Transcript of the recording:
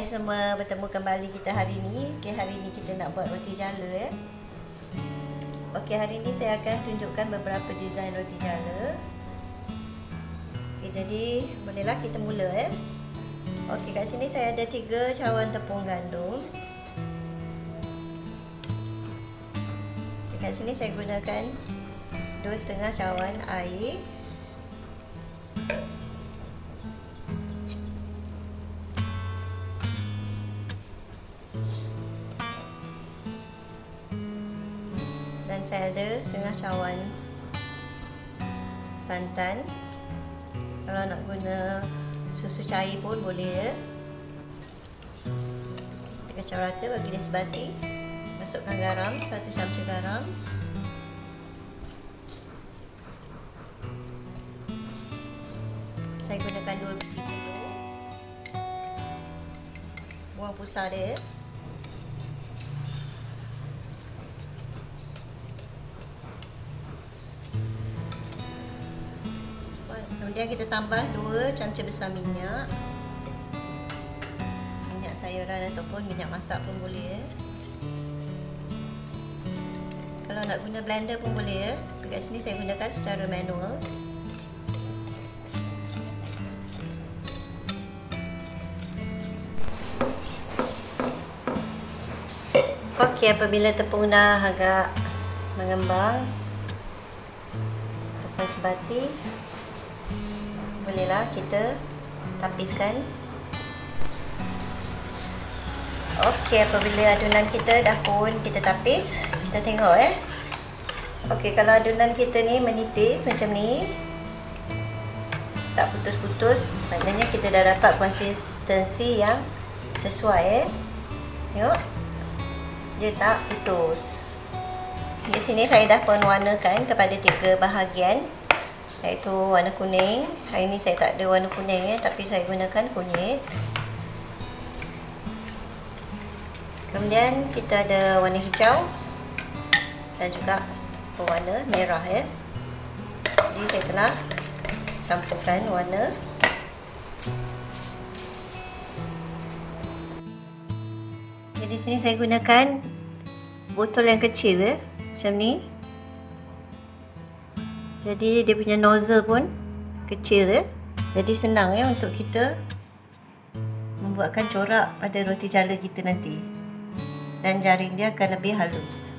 hai semua bertemu kembali kita hari ni. Okey, hari ni kita nak buat roti jala eh. Okey, hari ni saya akan tunjukkan beberapa design roti jala. Okey, jadi bolehlah kita mula eh. Okey, kat sini saya ada tiga cawan tepung gandum. Dekat sini saya gunakan dua setengah cawan air. Dan saya ada setengah cawan santan. Kalau nak guna susu cair pun boleh ya. Kita kacau rata bagi dia sebati masukkan garam satu camca garam. Saya gunakan dua biji telur. Buang pusar dia Kemudian kita tambah 2 camca besar minyak. Minyak sayuran ataupun minyak masak pun boleh ya. Kalau nak guna blender pun boleh ya. Dekat sini saya gunakan secara manual. Okey, apabila tepung dah agak mengembang, lepas bati, bolehlah kita tapiskan Okey, apabila adunan kita dah pun kita tapis, kita tengok eh. Okey, kalau adunan kita ni menipis macam ni, tak putus-putus, maknanya kita dah dapat konsistensi yang sesuai eh. Tengok. Dia tak putus. Di sini saya dah penwarnakan kepada tiga bahagian iaitu warna kuning. Hari ni saya tak ada warna kuning ya, tapi saya gunakan kunyit. Kemudian kita ada warna hijau dan juga pewarna merah ya. Jadi saya telah campurkan warna Jadi sini saya gunakan botol yang kecil ya, macam ni. Jadi dia punya nozzle pun kecil ya. Jadi senang ya untuk kita membuatkan corak pada roti jala kita nanti. Dan jaring dia akan lebih halus.